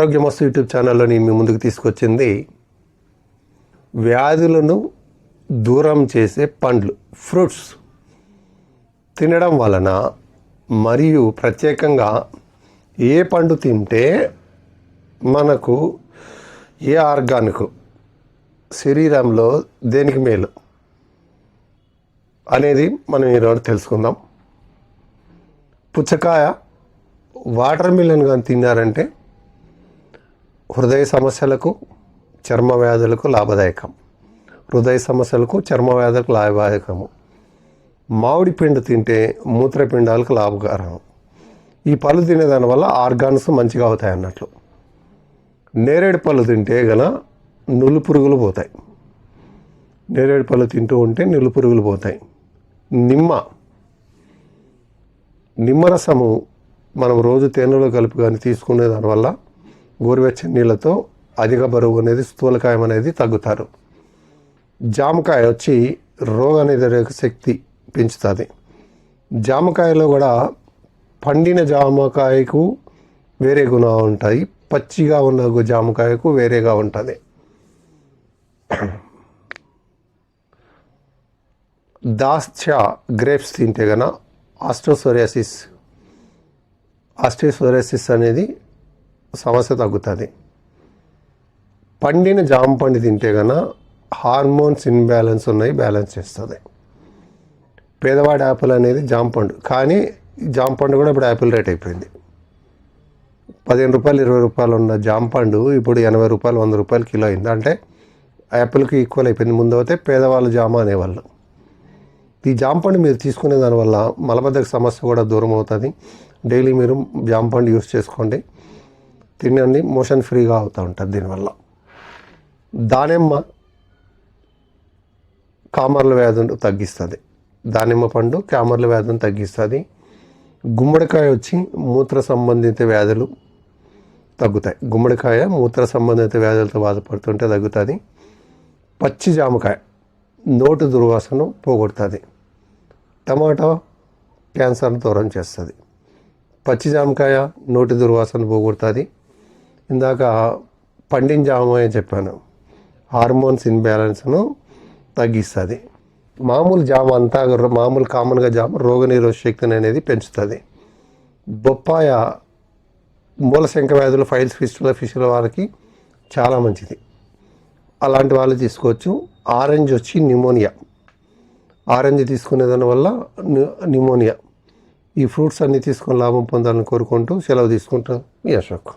ఆరోగ్యమస్తు YouTube ఛానల్లో నేను మీ ముందుకు తీసుకొచ్చింది వ్యాధులను దూరం చేసే పండ్లు ఫ్రూట్స్. తినడం వలన మరియు ప్రత్యేకంగా ఏ పండు తింటే మనకు ఏ ఆర్గానిక్ శరీరంలో దేనికి మేలు అనేది మనం ఈరోజు తెలుసుకుందాం. పుచ్చకాయ వాటర్ మిలన్ కానీ తిన్నారంటే హృదయ సమస్యలకు చర్మ వ్యాధులకు లాభదాయకం. హృదయ సమస్యలకు చర్మ వ్యాధులకు లాభదాయకము. మామిడి పిండి తింటే మూత్రపిండాలకు లాభకరం. ఈ పళ్ళు తినేదాని వల్ల ఆర్గాన్స్ మంచిగా అవుతాయి అన్నట్లు. నేరేడు పళ్ళు తింటే గన నులు పురుగులు పోతాయి. నేరేడు పళ్ళు తింటూ ఉంటే నులు పురుగులు పోతాయి. నిమ్మ. నిమ్మరసము మనం రోజు తేనెలో కలిపి కానీ తీసుకునే దానివల్ల గోరువెచ్చని నీళ్ళతో అధిక బరువు అనేది స్థూలకాయం అనేది తగ్గుతారు. జామకాయ వచ్చి రోగ నిరోధక శక్తి పెంచుతుంది. జామకాయలో కూడా పండిన జామకాయకు వేరే గుణాలు ఉంటాయి. పచ్చిగా ఉన్న జామకాయకు వేరేగా ఉంటుంది. దాస్చా గ్రేప్స్ తింటే కన ఆస్ట్రోసోరియాసిస్ ఆస్ట్రోసోరియాసిస్ అనేది సమస్య తగ్గుతుంది. పండిన జామ పండు తింటే కనుక హార్మోన్స్ ఇన్బ్యాలెన్స్ ఉన్నాయి బ్యాలెన్స్ చేస్తుంది. పేదవాడి యాపిల్ అనేది జామ పండు. కానీ జామ పండు కూడా ఇప్పుడు యాపిల్ రేట్ అయిపోయింది. పదిహేను రూపాయలు ఇరవై రూపాయలు ఉన్న జామ పండు ఇప్పుడు ఎనభై రూపాయలు వంద రూపాయలు కిలో అయింది. అంటే యాపిల్కి ఈక్వల్ అయిపోయింది. ముందు అయితే పేదవాళ్ళు జామ అనేవాళ్ళు. ఈ జాంపండు మీరు తీసుకునే దానివల్ల మలబద్ధక సమస్య కూడా దూరం అవుతుంది. డైలీ మీరు జాంపండు యూస్ చేసుకోండి. తిండి మోషన్ ఫ్రీగా అవుతూ ఉంటుంది దీనివల్ల. దానిమ్మ కామర్ల వ్యాధులు తగ్గిస్తుంది. దానిమ్మ పండు కామర్ల వ్యాధులను తగ్గిస్తుంది. గుమ్మడికాయ వచ్చి మూత్ర సంబంధిత వ్యాధులు తగ్గుతాయి. గుమ్మడికాయ మూత్ర సంబంధిత వ్యాధులతో బాధపడుతుంటే తగ్గుతుంది. పచ్చి జామకాయ నోటు దుర్వాసన పోగొడుతుంది. టమాటా క్యాన్సర్ను దూరం చేస్తుంది. పచ్చి జామకాయ నోటి దుర్వాసన పోగొడుతుంది. ఇందాక పండిన అని చెప్పాను. హార్మోన్స్ ఇన్బ్యాలెన్స్ను తగ్గిస్తుంది. మామూలు జామ అంతా మామూలు కామన్గా జామ రోగనిరోధ శక్తిని అనేది పెంచుతుంది. బొప్పాయ మూలశంక వ్యాధులు ఫైల్స్ ఫిస్టుల ఫిష్ల వారికి చాలా మంచిది. అలాంటి వాళ్ళు తీసుకోవచ్చు. ఆరెంజ్ వచ్చి న్యూమోనియా. ఆరెంజ్ తీసుకునే దానివల్ల న్యూమోనియా. ఈ ఫ్రూట్స్ అన్నీ తీసుకొని లాభం పొందాలని కోరుకుంటూ సెలవు తీసుకుంటాను. మీ అశోక్.